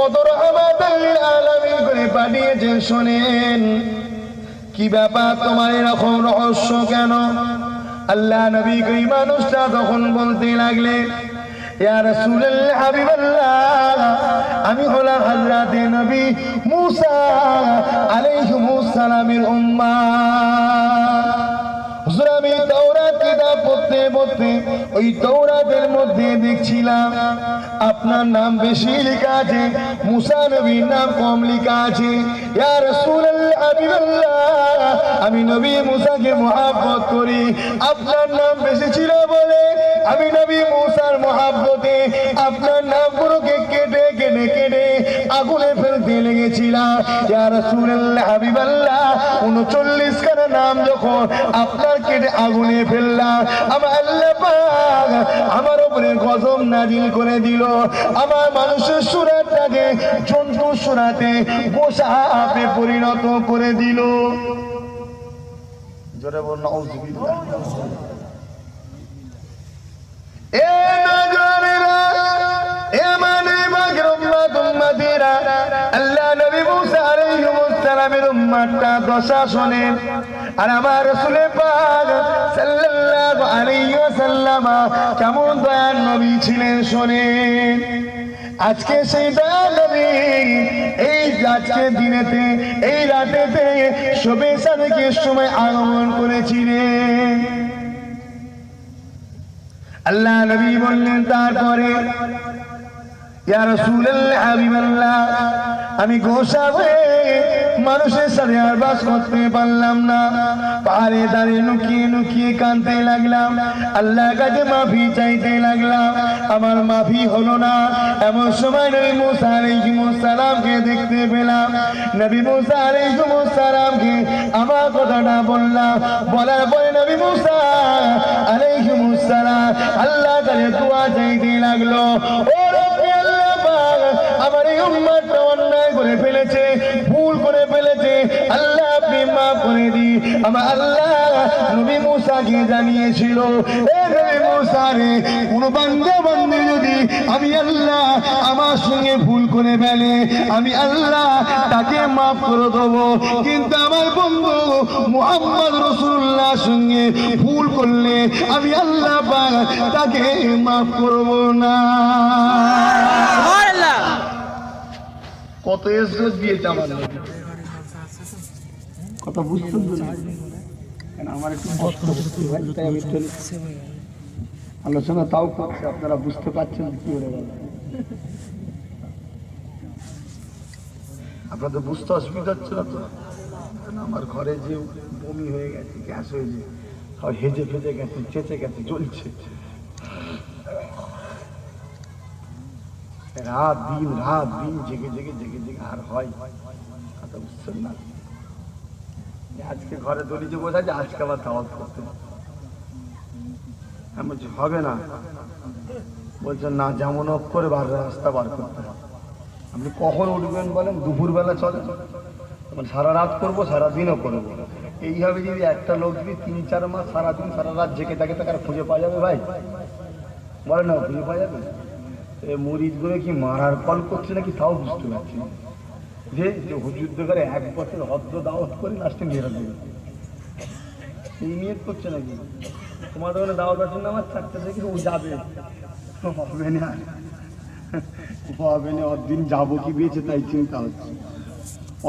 কত শোনেন। কি ব্যাপার তোমার এরকম রহস্য কেন? আল্লাহ নবী এই মানুষটা তখন বলতে লাগলে আমি হলাম হযরতে নবী মুসা আমি কিতাব পড়তে পড়তে ওই তাওরাতের মধ্যে দেখছিলাম। আপনার নাম বেশি লেখা আছে, মুসা নবীর নাম কম লেখা আছে। ইয়া হাবিবাল্লাহ আমি নবী মুসাকে মহাব্বত করি। আপনার নাম বেশি ছিল বলে আমি নবী মুসার মহাব্বতে আপনার নামগুলোকে কেটে কেটে কেটে আগুনে ফেলতে লেগেছিলাম। রাসূলুল্লাহ, হাবিবাল্লাহ 39 খানা নাম যখন আপনার কেটে আগুনে ফেললাম, আমার আমার উপরে নাজিল করে দিল। আমার মানুষের সুরাতটাকে জন্তু সুরাতে বসা আপে পরিণত করে দিল। জোরে বল এ নজরেরা উম্মতটা দশা শোনেন আর আমার রাসূলে পাক কেমন দয়ার নবী ছিলেন শোনেন আজকে সেই নবী, এই আজকে দিনেতে, এই রাতেতে শোবে সাদেকের সময় আগমন করেছিলেন। আল্লাহ নবী বললেন, তারপরে আমি গোসা হয়ে মানুষের সাথে আর বাস করতে পারলাম না। পাহাড়ে দাঁড়িয়ে লুকিয়ে লুকিয়ে কাঁদতে লাগলাম। আল্লাহ কাছে মাফি চাইতে লাগলাম। আমার মাফি হলো না। এমন সময় নবী মুসা সালামকে দেখতে পেলাম। নবী মুসা সালামকে আমার কথাটা বললাম। বলার পরে নবী মুসা আলাইহিস সালাম আল্লাহ কাছে দোয়া চাইতে লাগল। ও আমার এই উম্মতটা অন্যায় করে ফেলেছে। ফেলেছে আল্লাহ আপনি মাফ করে দি আমার আল্লাহ নবী মুসাকে জানিয়েছিল এ নবী মুসা রে কোন বান্দা বান্দি যদি আমি আল্লাহ আমার সঙ্গে ভুল করে ফেলে আমি আল্লাহ তাকে মাফ করে দেবো। কিন্তু আমার বন্ধু মুহাম্মদ রসুল্লাহ সঙ্গে ভুল করলে আমি আল্লাহ তাকে মাফ করব না। কত এসগজ দিয়েছে আমার। কথা বুঝতেন তো কেন আমার একটু তাই আমি আলোচনা তাও করছি, আপনারা বুঝতে পারছেন কি আপনাদের বুঝতে অসুবিধা হচ্ছে না তো? আমার ঘরে যে বমি হয়ে গেছে, গ্যাস হয়েছে সব হেজে ফেজে গেছে, চেঁচে গেছে, জ্বলছে। রাত দিন রাত দিন জেগে জেগে জেগে জেগে আর হয়। কথা বুঝছেন না? আজকে ঘরে দড়িতে বোঝা যে আজকে আবার দাওয়াত করতে। আমি বলছি, হবে না। বলছেন না, যেমন অফ করে বার রাস্তা বার করতে আপনি কখন উঠবেন বলেন? দুপুরবেলা চলে। মানে সারা রাত করব, সারা দিনও করব। এইভাবে যদি একটা লোক যদি তিন, চার মাস সারাদিন, সারা রাত জেগে থাকে, তাকে খুঁজে পাওয়া যাবে ভাই? বলে, না, খুঁজে পাওয়া যাবে। এ মরিচগুলো কি মারার কল করছে নাকি? তাও বুঝতে পারছি না। যে যে হুজুর করে এক বছর হদ্দ দাওয়াত করে লাস্টে মেয়েরা এই নিয়ে করছে নাকি? তোমার ওখানে দাওয়াত আছে না? আমার চারটে থেকে ও যাবে। হবে না। হবে না অদিন যাব কি বেঁচে তাই চিন্তা হচ্ছে।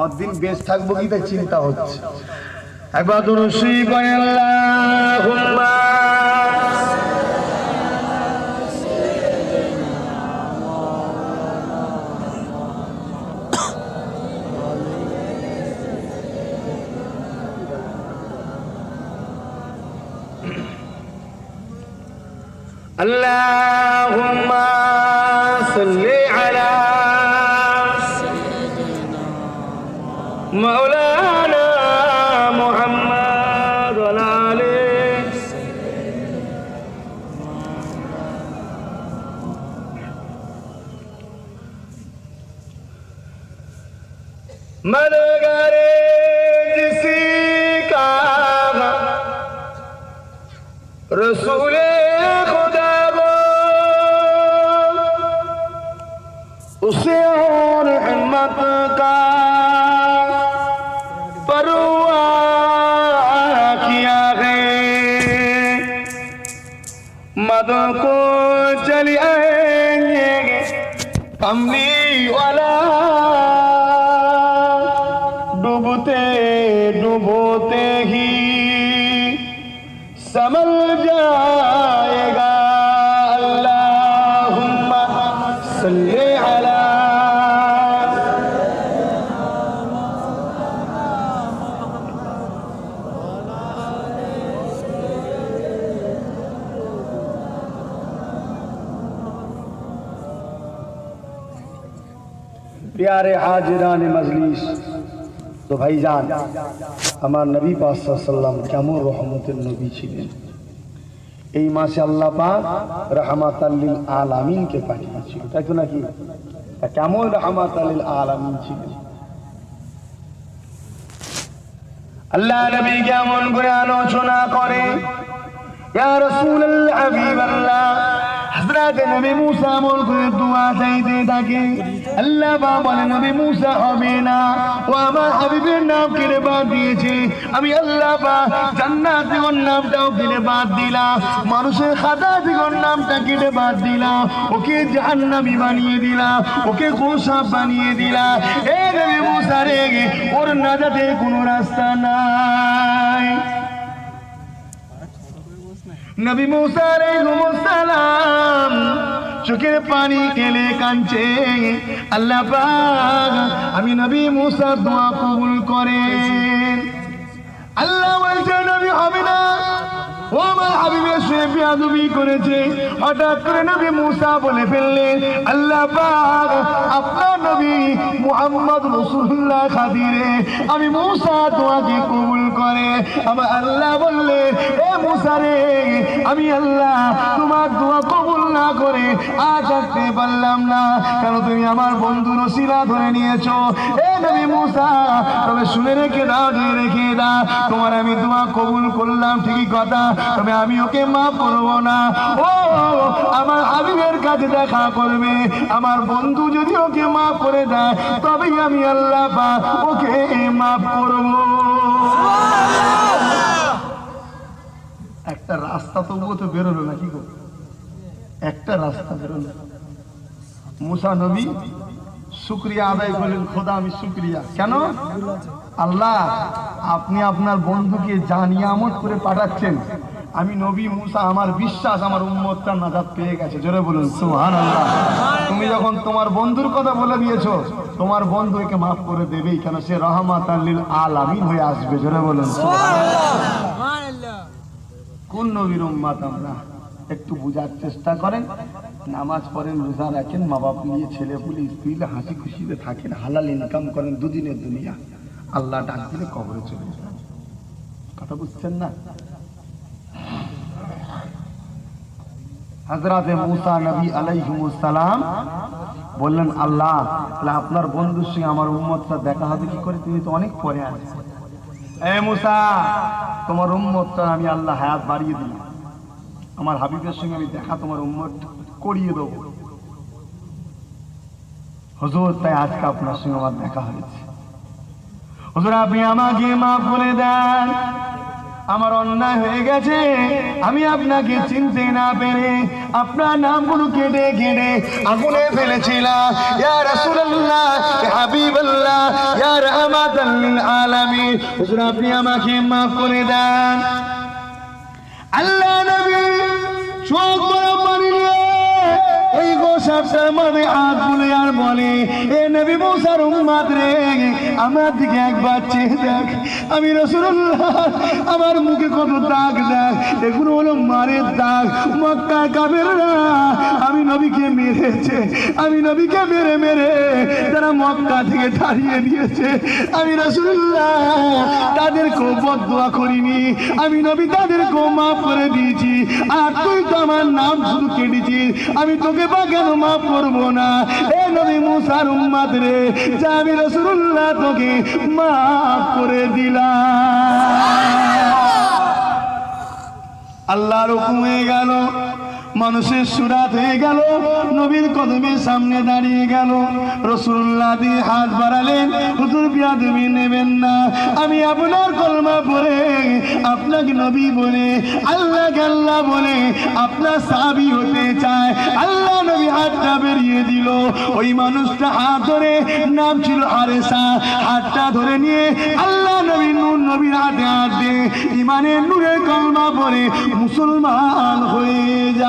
অদিন বেশ থাকব কি তাই চিন্তা হচ্ছে। একবার তো রসই করে اللهم صل على مولانا محمد وعلى محمد رسول خدا उसे और हिम्मत का परुआ किया है। मदों को প্যারে হাজিরান মজলিস তো ভাইজান আমার নবী পাসাল্লাম কেমন রহমতের নবী ছিলেন এই মাসে আল্লাহ পাক রহমাত আল্লিল আলামিনকে পাঠিয়েছিল তাই তো নাকি? কেমন রহমাত আল্লিল আলামিন ছিলেন? আল্লাহ নবী কেমন করে আলোচনা করে ইয়া রাসূলুল্লাহ হাবিবাল্লাহ হযরত নবী মুসা আমল করে দোয়া চাইতে থাকে। আল্লাহ বা বলে নবী মুসা হবে না, ও আমার হাবিবের নাম কেড়ে বাদ দিয়েছে। আমি আল্লাহ বা জান্নাত ওর নামটাও কেড়ে বাদ দিলাম, মানুষের খাতা ওর নামটা কেটে বাদ দিলাম, ওকে জাহান্নামী বানিয়ে দিলাম, ওকে গোসাপ বানিয়ে দিলাম। এ নবী মুসা রে, ওর নাজাতের কোনো রাস্তা নাই। নবী মুসা সালাম চোখের পানি কেলে কাঞ্চে আল্লাহ আমি নবী মুসা দোয়া কবুল করেন। আল্লাহ বলছে ও আমার হাবিবের সে বেয়াদবি করেছে। হঠাৎ করে নবী মুসা বলে ফেললেন, আল্লাহ পাক, আপনার নবী মুহাম্মদ রসুল্লাহ খাদিরে, আমি মুসা তোমাকে কবুল করে। আমার আল্লাহ বললে, এ মুসা রে, আমি আল্লাহ তোমার দোয়া কবুল না করে আজ থাকতে পারলাম না। কেন তুমি আমার বন্ধু রসিলা ধরে নিয়েছো? এ নবী মুসা, তবে শুনে রেখে দাও রেখে দাও। তোমার আমি দোয়া কবুল করলাম, ঠিকই কথা। তবে আমি ওকে মাফ করব না। ও, আমার হাবিবের কাছে দেখা করবে। আমার বন্ধু যদি ওকে মাফ করে দেয় তবেই আমি আল্লাহ পাক ওকে মাফ করব। একটা রাস্তা তবুও তো বেরোলো না কি গো? একটা রাস্তা বেরোলো। মুসা নবী শুক্রিয়া আদায় করলেন, খোদা আমি শুক্রিয়া। কেন? আল্লাহ, আপনি আপনার বন্ধুকে জানিয়ামত করে পাঠাচ্ছেন। আমি নবী মুসা, আমার বিশ্বাস, আমার উম্মতটা নাজাত পেয়ে গেছে। জোরে বলুন সুহান আল্লাহ তুমি যখন তোমার বন্ধুর কথা বলে দিয়েছ, তোমার বন্ধু একে মাফ করে দেবেই, কেন সে রহমাত আল্লিল আলামিন হয়ে আসবে। জোরে বলুন কোন নবীর উম্মাত আমরা? একটু বোঝার চেষ্টা করেন। নামাজ পড়েন, রোজা রাখেন মা বাপ নিয়ে ছেলে পুলে স্ত্রী হাসি খুশিতে থাকেন, হালাল ইনকাম করেন, দুদিনের দুনিয়া। আল্লাহ ডাক দিলে কবরে চলে যান কথা বুঝছেন না? হাজরাতে মুসা নবী আলাইহিমুসালাম বললেন, আল্লাহ, তাহলে আপনার বন্ধুর সঙ্গে আমার উম্মতটা দেখা হবে কি করে? তুমি তো অনেক পরে আছো। এ মুসা, তোমার উম্মতটা আমি আল্লাহ হায়াত বাড়িয়ে দিলাম। আমার হাবিবের সঙ্গে আমি দেখা, তোমার উম্মত করিয়ে দেবো। হুজুর, তাই আজকে আপনার সঙ্গে আমার দেখা হয়েছে। হুজুর, আপনি আমাকে মাফ করে দেন। আমার অন্যায় হয়ে গেছে। আমি আপনাকে চিনতে না পেরে আপনার নামগুলো কেটে কেটে আগুনে ফেলেছিলাম। ইয়া আপনি আমাকে মাফ করে দেন। আল্লাহ নবী, চোখ বড় আমি আমার মুখে কত দাগ দেখ। এগুলো হলো মারের দাগ মক্কা আমি নবীকে মেরেছে, আমি নবীকে মেরে মেরে তারা মক্কা থেকে তাড়িয়ে দিয়েছে। আমি রসুল্লাহ তাদেরকেও বদুয়া করিনি। আমি নবী তাদেরকেও মাফ করে দিয়েছি। আর তুই তো আমার নাম শুধু কেটেছিস। আমি তোকে বা কেন মাফ করব না। এ নবী মুসার উম্মাদ রে জামি রসুল্লাহ তোকে মাফ করে দিলাম। আল্লাহর হুকুম হয়ে গেল। মানুষের সুরাত হয়ে গেল, নবীর কদমের সামনে দাঁড়িয়ে গেল। রসুল্লাহ দিয়ে হাত বাড়ালেন, হুজুর বিয়া তুমি নেবেন না। আমি আপনার কলমা পড়ে, আপনাকে নবী বলে, আল্লাহ আল্লাহ বলে, আপনার সাবি হতে চায়। আল্লাহ নবী হাতটা বেরিয়ে দিল। ওই মানুষটা হাত ধরে, নাম ছিল হারেসা। হাতটা ধরে নিয়ে আল্লাহ নবীর হাতে দিয়ে ইমানের নূরের কলমা পড়ে মুসলমান হয়ে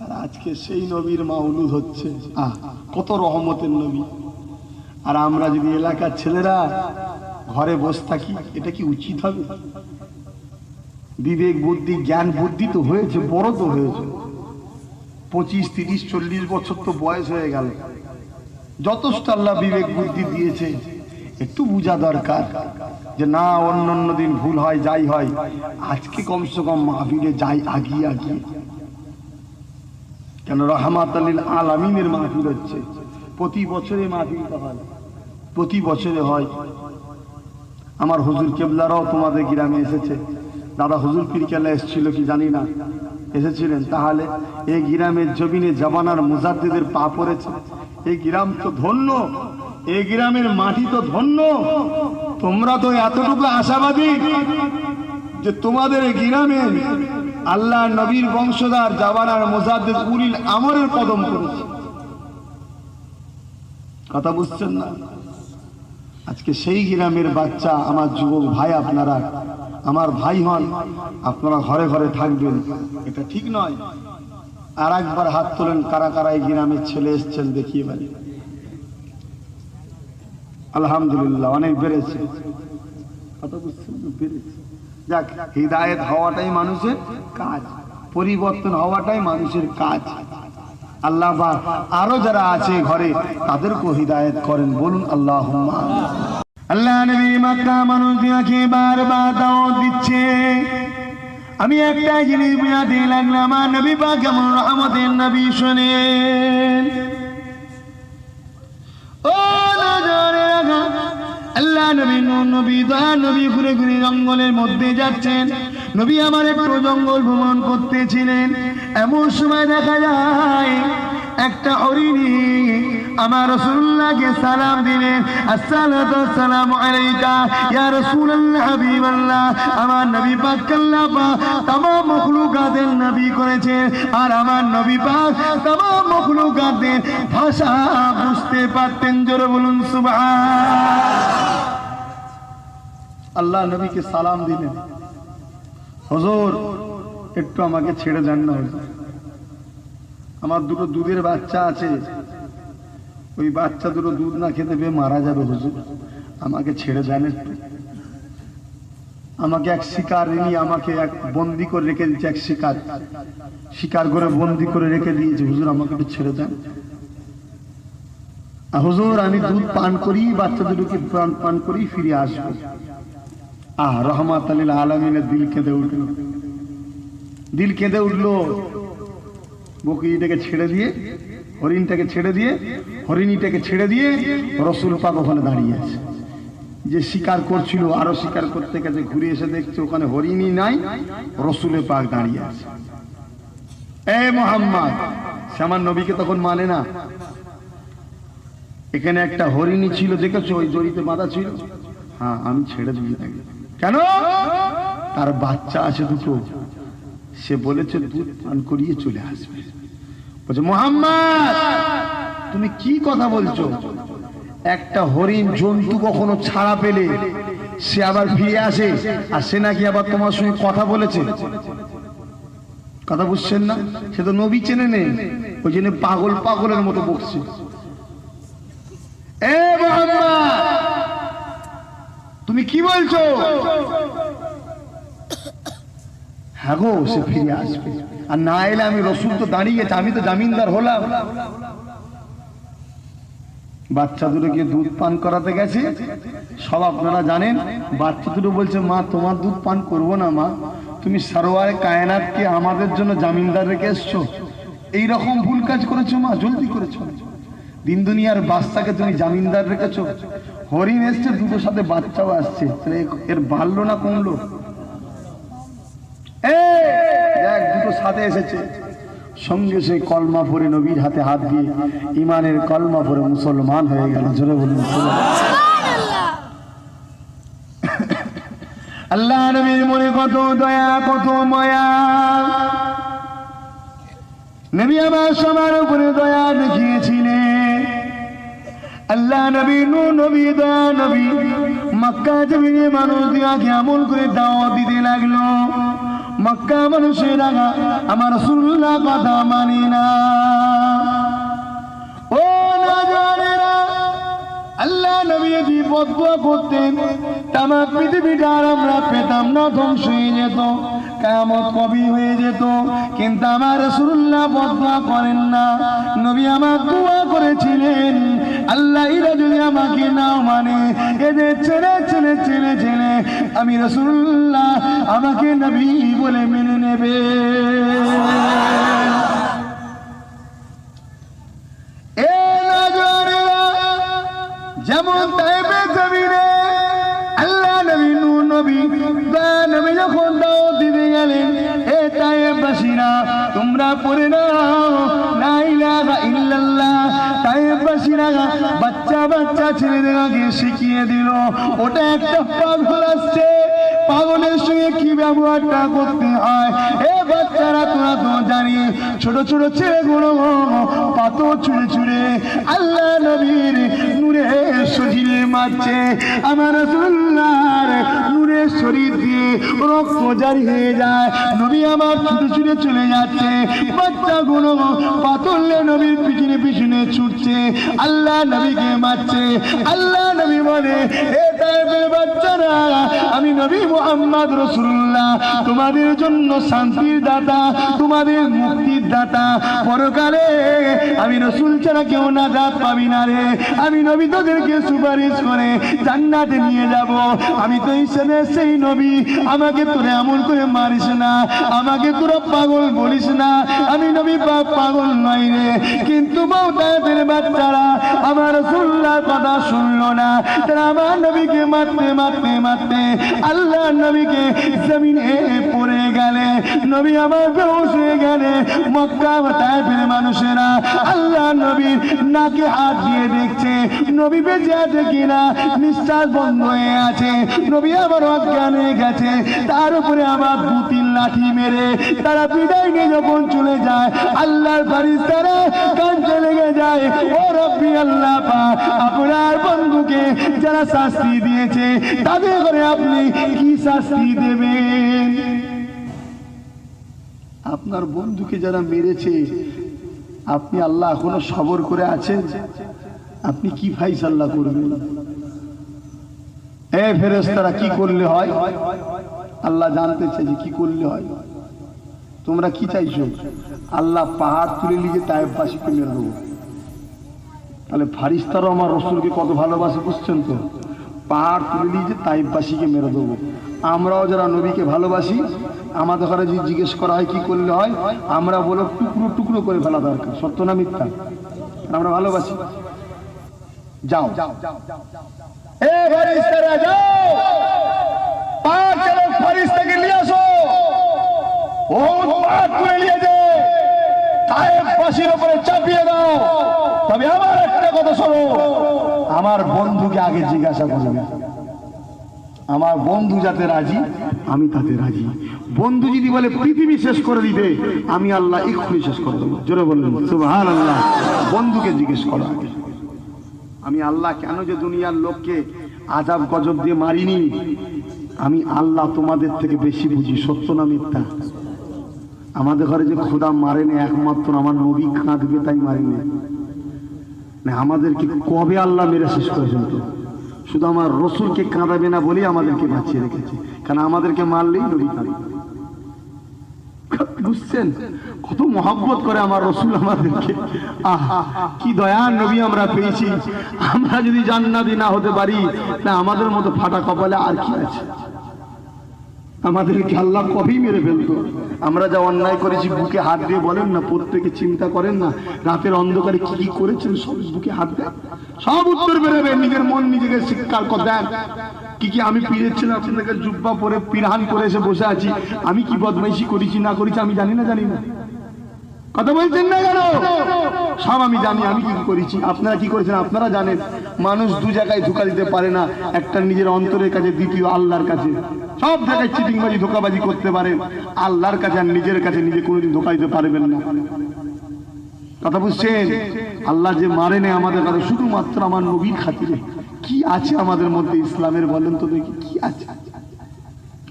আর আজকে সেই নবীর মাউলুদ হচ্ছে, আহ, কত রহমতের নবী। আর আমরা যদি এলাকার ছেলেরা ঘরে বসে থাকি, এটা কি উচিত হবে? বিবেক বুদ্ধি, জ্ঞান বুদ্ধি তো হয়েছে, বড় তো হয়েছে। পঁচিশ, তিরিশ, চল্লিশ বছর তো বয়স হয়ে গেল। যথেষ্ট আল্লাহ বিবেক বুদ্ধি দিয়েছে, একটু বোঝা দরকার যে না, অন্য অন্য দিন ভুল হয়, যাই হয়। আজকে কমসে কম মাহফিলে যাই আগিয়ে আগিয়ে। কেন রহমাত আলীল আলামিনের মাহফিল হচ্ছে। প্রতি বছরে মাহফিলটা হয়। প্রতি বছরে হয়। আমার হুজুর কেবলারাও তোমাদের গ্রামে এসেছে। দাদা হুজুর পিরকেলা এসেছিল কি জানি না। এসেছিলেন। তাহলে এই গ্রামের জমিনে জবানার মুজাদ্দিদের পা পড়েছে। এই গ্রাম তো ধন্য এই গ্রামের মাটি তো ধন্য। তোমরা তো এতটুকু আশাবাদী যে তোমাদের এই গ্রামে আল্লাহ নবীর বংশধর জাবানার মুজাদ্দিদ উলিল আমরের কদম করেছে কথা বুঝছেন না? আজকে সেই গ্রামের বাচ্চা আমার যুবক ভাই আপনারা, আমার ভাই হন, আপনারা ঘরে ঘরে থাকবেন। এটা ঠিক নয়। আর একবার হাত তোলেন, কারা কারা গ্রামের ছেলে এসছেন দেখিয়ে বাড়ি আলহামদুলিল্লাহ, অনেক বেড়েছে। যাক, হৃদায়ত হওয়াটাই মানুষের কাজ, পরিবর্তন হওয়াটাই মানুষের কাজ। আল্লাহ আরও যারা আছে ঘরে, তাদেরকেও হৃদায়ত করেন, বলুন আল্লাহ আল্লাহ নবী মাত্রা মানুষ দিয়াকে বারবার দিচ্ছে। আমি একটা জিনিস বুঝাতে লাগলাম, আমার নবী বা কেমন রহমতের নবী শোনেন। ও আল্লাহ নবী নবী দয়া, নবী ঘুরে ঘুরে জঙ্গলের মধ্যে যাচ্ছেন। নবী আমার একটু জঙ্গল ভ্রমণ করতেছিলেন। এমন সময় দেখা যায়, একটা হরিণী আমার রসুল্লাহকে সালাম দিলেন। আসসালাম আলাইকা, ইয়া রসুল্লাহ হাবিবাল্লাহ। আমার নবী পাক মখলুকাদের নবী করেছেন। আর আমার নবী পাক মখলুকাদের ভাষা বুঝতে পারতেন, জোরে বলুন সুবাহ আল্লাহ নবীকে সালাম দিলেন। হজর, একটু আমাকে ছেড়ে যান না আমার দুটো দুধের বাচ্চা আছে। ওই বাচ্চা দুটো দুধ না খেতে পেয়ে মারা যাবে হুজুর আমাকে ছেড়ে একটু। আমাকে এক শিকারিনী আমাকে এক বন্দি করে রেখে দিয়েছে, এক শিকার। শিকার করে বন্দি করে রেখে দিয়েছে। হুজুর, আমাকে একটু ছেড়ে দেন। হুজুর, আমি দুধ পান করি, বাচ্চা দুটোকে পান পান করি, ফিরে আসব। আহ, রহমাত আলীল আলমিনের দিল কেঁদে উঠল। দিল কেঁদে উঠল। বকরিটাকে ছেড়ে দিয়ে হরিণটাকে ছেড়ে দিয়ে, হরিণীটাকে ছেড়ে দিয়ে রসুল পাক ওখানে দাঁড়িয়ে আছে। যে শিকার করছিল, আরও শিকার করতে গেছে, ঘুরে এসে দেখছে ওখানে হরিণী নাই, রসুলের পাক দাঁড়িয়ে আছে। এ মোহাম্মদ সে আমার নবীকে তখন মানে না। এখানে একটা হরিণী ছিল, দেখেছ? ওই জড়িতে বাঁধা ছিল। হ্যাঁ আমি ছেড়ে দিই তাকে কেন? তার বাচ্চা আছে দুটো। সে বলেছে, দুধ পান করিয়ে চলে আসবে। বলছে, মোহাম্মদ, তুমি কি কথা বলছো? একটা হরিণ জন্তু কখনো ছাড়া পেলে সে আবার ফিরে আসে, আর সে নাকি আবার তোমার সঙ্গে কথা বলেছে? কথা বুঝছেন না? সে তো নবী চেনে নেই ওই জন্য পাগল পাগলের মতো বকছে। তুমি কি বলছো? হ্যাঁ গো সে ফিরে আসবে। আর না এলে আমি রসুল তো দাঁড়িয়ে আমি তো জামিনদার হলাম। বাচ্চা দুটোকে দুধ পান করাতে গেছে। সব আপনারা জানেন, বাচ্চা দুটো বলছে, মা, তোমার দুধ পান করব না, মা। তুমি সারোয়ার কায়নাতকে আমাদের জন্য জামিনদার রেখে এসছো। এইরকম ভুল কাজ করেছ, মা, জলদি করেছ। দিন দুনিয়ার বাচ্চাকে তুমি জামিনদার রেখেছো। হরিণ এসছে, দুটোর সাথে বাচ্চাও আসছে। এর বাড়লো না কমলো এই, দেখ দুটো সাথে এসেছে। সঙ্গে সে কলমা পরে নবীর হাতে হাত দিয়ে ইমানের কলমা পরে মুসলমান হয়ে গেল। জোরে বলুন আল্লাহ নবীর মনে কত দয়া, কত মায়া। নবী আমার সবার উপরে দয়া দেখিয়েছিলেন। আল্লাহ নবী নু নবী, দয়া নবী। মক্কা জমিনে মানুষ দিয়া কেমন করে দাওয়া দিতে লাগল। মক্কা মানুষের আমার সুল্লাহ কথা মানি না। ও নজরেরা আল্লাহ নবী যদি বদুয়া করতেন, তামা পৃথিবীটা আমরা পেতাম না, ধ্বংস হয়ে যেত কামত কবি হয়ে যেত। কিন্তু আমার রসুল্লাহ বদুয়া করেন না। নবী আমার দোয়া করেছিলেন, আল্লাহ এরা যদি আমাকে নাও মানে এদের ছেড়ে ছেড়ে ছেড়ে ছেড়ে আমি রসুল্লাহ আমাকে নবী বলে মেনে নেবে। যেমন আল্লাহ নবী নূ নবী, দয়া নবী যখন দাও দিতে গেলেন এ তাইবাসীরা তোমরা পড়ে নাও, লা বাচ্চা বাচ্চা ছেলেদেরকে শিখিয়ে দিল, ওটা একটা পাগল আসছে, পাগলের কি ব্যবহারটা করতে হয়? এ বাচ্চারা তোরা তো জানি, ছোট ছোট ছেলেগুলো পাথর ছুঁড়ে ছুঁড়ে আল্লাহ নবীর নূরে শরীরে মারছে। আমার রসুল্লাহর নূরে শরীর দিয়ে রক্ত জারি হয়ে যায়। নবী আমার ছুটে ছুটে চলে যাচ্ছে। বাচ্চাগুলো পাতলে নবীর পিছনে পিছনে ছুটছে। আল্লাহ নবীকে মারছে। আল্লাহ নবী বলে, এ বাচ্চারা আমি নবী মোহাম্মদ রসুল্লাহ তোমাদের জন্য শান্তির দাতা তোমাদের মুক্তির দাতা পরকালে আমি রসুল ছাড়া কেউ না জাত পাবি না রে। আমি নবী তোদেরকে সুপারিশ করে জান্নাতে নিয়ে যাব। আমি তো হিসেবে সেই নবী। আমাকে তোরা এমন করে মারিস না। আমাকে তোরা পাগল বলিস না। আমি নবী পাগল নই রে। কিন্তু বউ টাইপের বাচ্চারা আমার রসুল্লাহ কথা শুনলো না। তারা আমার নবীকে মারতে মারতে মারতে আল্লাহ নবীকে জমিনে পড়ে গেলে, নবী আমার বেউস হয়ে গেলে টাইপের মানুষেরা, আল্লাহ নবীর নাকে হাত দিয়ে দেখছে, নবী বেঁচে আছে কিনা নিঃশ্বাস বন্ধ হয়ে আছে, নবী আবার গেছে, তার উপরে আবার দু, তিন লাঠি মেরে তারা বিদায় নিয়ে যখন চলে যায়, আল্লাহর বাড়ির তারা কাঞ্চে লেগে যায়, ও রব্বি আল্লাহ পা, আপনার বন্ধুকে যারা শাস্তি দিয়েছে, তাদের করে আপনি কি শাস্তি দেবেন? আপনার বন্ধুকে যারা মেরেছে, আপনি আল্লাহ এখনও সবর করে আছেন? আপনি কি ফাইসাল্লাহ করবেন? এ ফেরেস্তারা কি করলে হয়? আল্লাহ জানতে চাই কি করলে হয়। তোমরা কি চাইছো? আল্লাহ পাহাড় তুলে নিয়ে তাইবাসীকে মেরে দেবো। তাহলে ফারিস্তারও আমার রসুলকে কত ভালোবাসে, বুঝছেন তো? পাহাড় তুলে নিয়ে যে তাইবাসীকে মেরে দেবো। আমরাও যারা নবীকে ভালোবাসি আমাদের ঘরে যদি জিজ্ঞেস করা হয় কি করলে হয়, আমরা বলো টুকরো টুকরো করে ফেলা দরকার, সত্য না মিথ্যা? আমরা ভালোবাসি। যাও। আমার বন্ধুকে আগে জিজ্ঞাসা করবে। আমার বন্ধু যাতে রাজি, আমি তাতে রাজি। বন্ধু যদি বলে, পৃথিবী শেষ করে দিতে, আমি আল্লাহ এক্ষুনি শেষ করে দেবো। জোরে বললেন সুবহান আল্লাহ বন্ধুকে জিজ্ঞেস করো আমি আল্লাহ কেন যে দুনিয়ার লোককে আজাব, গজব দিয়ে মারিনি? আমি আল্লাহ তোমাদের থেকে বেশি বুঝি, সত্য না মিথ্যা? আমাদের ঘরে যে খোদা মারেনি একমাত্র আমার নবী কাঁদবে, তাই মারেনি না। আমাদেরকে কবে আল্লাহ মেরে শেষ করেছেন তো শুধু আমার রসুলকে কাঁদাবে না বলেই আমাদেরকে বাঁচিয়ে রেখেছে। কারণ আমাদেরকে মারলেই নবী বুঝছেন? কত মহাব্বত করে আমার রসুল আমাদেরকে। আহা, কি দয়ার নবী আমরা পেয়েছি। আমরা যদি জান্নাতি না হতে পারি না আমাদের মতো ফাটা কপালে আর কি আছে? আমাদেরকে আল্লাহ কবেই মেরে ফেলতো। আমরা যা অন্যায় করেছি, বুকে হাত দিয়ে বলেন না, প্রত্যেকে চিন্তা করেন না, রাতের অন্ধকারে কি কি করেছেন, সব বুকে হাত দেন। সব উত্তর বেরোবে নিজের মন, নিজেকে শিক্ষার দেন। কি কি আমি পিড়েছিলাম, আপনাদেরকে জুব্বা পরে পিরহান করে এসে বসে আছি। আমি কি বদমাইশি করেছি, না করেছি, আমি জানি না জানি না। কথা বলছেন না কেন? সব আমি জানি, আমি কি করেছি? আপনারা কি করেছেন? আপনারা জানেন, মানুষ দু জায়গায় ধোকা দিতে পারে না, একটা নিজের অন্তরের কাছে, দ্বিতীয় আল্লাহর কাছে। সব জায়গায় চিটিংবাজি, ধোকাবাজি করতে পারেন আল্লাহর কাছে আর নিজের কাছে নিজে কোনোদিন ধোকা দিতে পারবেন না। কথা বুঝছেন? আল্লাহ যে মারে নেই আমাদের কাছে, শুধুমাত্র আমার নবীর খাতিরে। কি আছে আমাদের মধ্যে ইসলামের বলেন তো দেখি, কি আছে?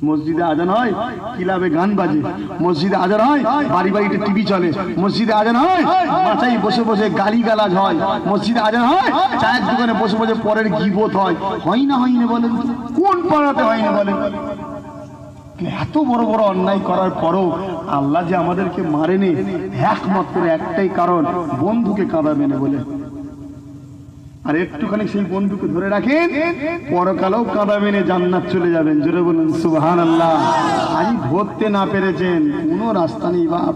মসজিদে আজান হয় ক্লাবে গান বাজে। মসজিদে আজান হয়, বাড়ি বাড়িতে টিভি চলে। মসজিদে আজান হয়, মাথায় বসে বসে গালি গালাজ হয়। মসজিদে আজান হয়, চায়ের দোকানে বসে বসে পরের গিবত হয়। হয় না হয় না বলেন? কোন পাড়াতে না বলেন? এত বড় বড় অন্যায় করার পরও আল্লাহ যে আমাদেরকে মারেনি, একমাত্র একটাই কারণ, বন্ধুকে কাঁদাবে না বলে। আর একটুখানি সেই বন্ধুকে ধরে রাখেন, পরকালেও কাঁদা মেনে জান্নাত চলে যাবেন। জোরে বলুন সুবহান আল্লাহ আজই ধরতে না পেরেছেন, কোনো রাস্তা নেই বাপ।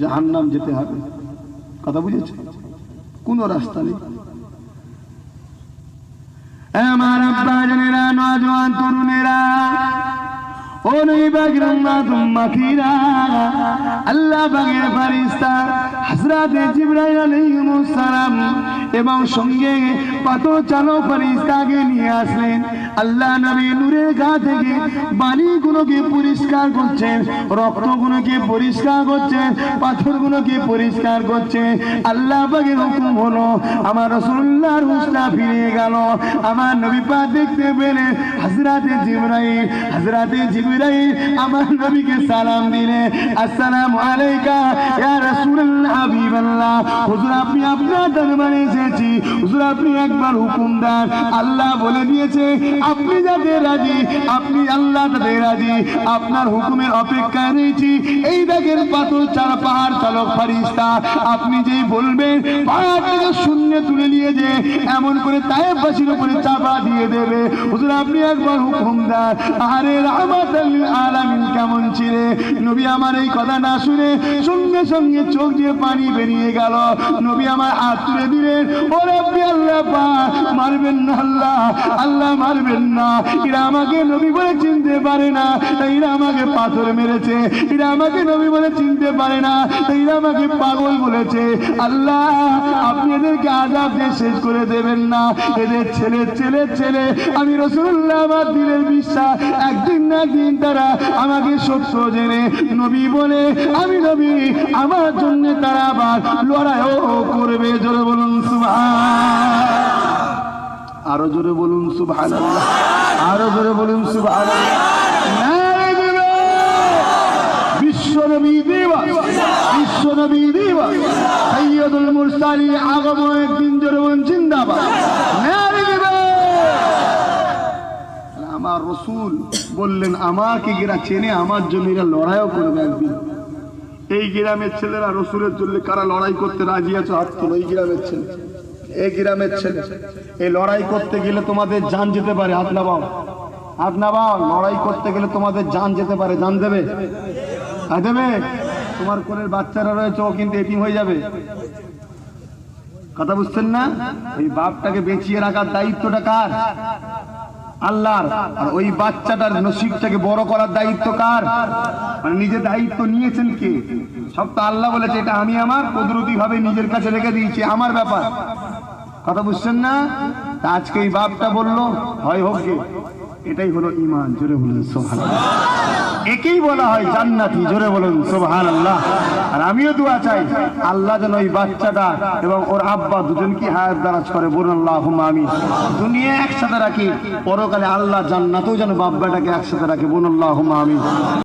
জাহান্নাম যেতে হবে। কথা বুঝেছেন? কোনো রাস্তা নেই। আমার আব্বা জানেরা নজওয়ান তরুণেরা, ও নবী বাগের উম্মাত উম্মাতিরা আল্লাহ বাগের ফারিস্তা হযরত জিবরাইল আলাইহিস সালাম এবং সঙ্গে পাথর চালক ফারিস্তাকে নিয়ে আসলেন। আল্লাহ নবী নূরের গা থেকে বাণীগুলোকে পরিষ্কার করছেন, রক্তগুলোকে পরিষ্কার করছেন, পাথরগুলোকে পরিষ্কার করছেন। আল্লাহ বাগের হুকুম হলো, আমার রসুল্লাহর হুসনা ফিরে গেল। আমার নবী পাক দেখতে পেলে হযরত জিবরাইল হযরত জিবরাইল আমার নবীকে সালাম দিলে আসসালামু আলাইকা, ইয়া রাসূলুল্লাহ। হাবিবাল্লাহ। হুজুর, আপনি আপনার দরবারে এসেছি। হুজুর, আপনি একবার আল্লাহ বলে দিয়েছে, আপনি রাজি, আপনি আল্লাহ রাজি। আপনার হুকুমের রয়েছি। এই পাথর চার পাহাড় চালক ফারিস্তা আপনি যেই বলবেন, পাহাড় থেকে শূন্য তুলে নিয়ে যে এমন করে তায়েব বাসির উপরে চাপা দিয়ে দেবে। হুজুর, আপনি একবার হুকুম দেন। আরে রহমাত আলামিন, কেমন ছিলে? নবী আমার এই কথা না শুনে সঙ্গে সঙ্গে চোখ দিয়ে পানি বেরিয়ে গেল। নবী আমার হাত দিলেন। ও রব্বি আল্লাহ মারবেন না আল্লাহ আল্লাহ মারবেন না। এরা আমাকে নবী বলে চিনতে পারে না। এরা আমাকে পাথর মেরেছে। এরা আমাকে নবী বলে চিনতে পারে না। এরা আমাকে পাগল বলেছে। আল্লাহ, আপনি এদেরকে আজাব দিয়ে শেষ করে দেবেন না। এদের ছেলে ছেলে ছেলে। আমি রসুল্লাহ আমার দিলের বিশ্বাস একদিন তারা আমাকে সত্য জেনে নবী বলে, আমি নবী, আমার জন্য তারা আবার লড়াইও করবে। জোরে বলুন আরও জোরে বলুন আরও জোরে বলুন বিশ্বনবী দিবস বিশ্বনবী দিবস। সৈয়দুল মুরসালি আগমন একদিন জোরে বলুন, জিন্দাবাদ নারে দিবস আমার রসুল বললেন, আমাকে গেরা চেনে, আমার জন্য এরা লড়াইও করবে একদিন। এই গ্রামের ছেলেরা রসুলের জন্য কারা লড়াই করতে রাজি আছে? হাত তোলো, এই গ্রামের ছেলে, এই গ্রামের ছেলে। এই লড়াই করতে গেলে তোমাদের জান যেতে পারে, হাত নাবাও। হাত নাবাও, লড়াই করতে গেলে তোমাদের জান যেতে পারে। জান দেবে? হ্যাঁ দেবে। তোমার কোনের বাচ্চারা রয়েছে, ও কিন্তু এটিম হয়ে যাবে। কথা বুঝছেন না? এই বাপটাকে বেঁচিয়ে রাখার দায়িত্বটা কার? আল্লাহর। আর ওই বাচ্চাটার নসিবটাকে বড় করার দায়িত্ব কার? মানে নিজে দায়িত্ব নিয়েছেন কে? সব তো আল্লাহ বলেছে, এটা আমি আমার কুদরতি ভাবে নিজের কাছে রেখে দিয়েছি, আমার ব্যাপার। কথা বুঝছেন না? আজকে এই বাপটা বলল, হয় হোক এটাই হলো ইমান জোরে বলুন সোহান একেই বলা হয় জান্নাতি। জোরে বলুন সোহান আল্লাহ আর আমিও দোয়া চাই, আল্লাহ যেন ওই বাচ্চাটা এবং ওর আব্বা দুজনকে হায়াত দারাজ করে বলুন আল্লাহ আমি দুনিয়া একসাথে রাখি, পরকালে আল্লাহ জান্নাতেও যেন বাব্বাটাকে একসাথে রাখি বলুন আল্লাহ আমি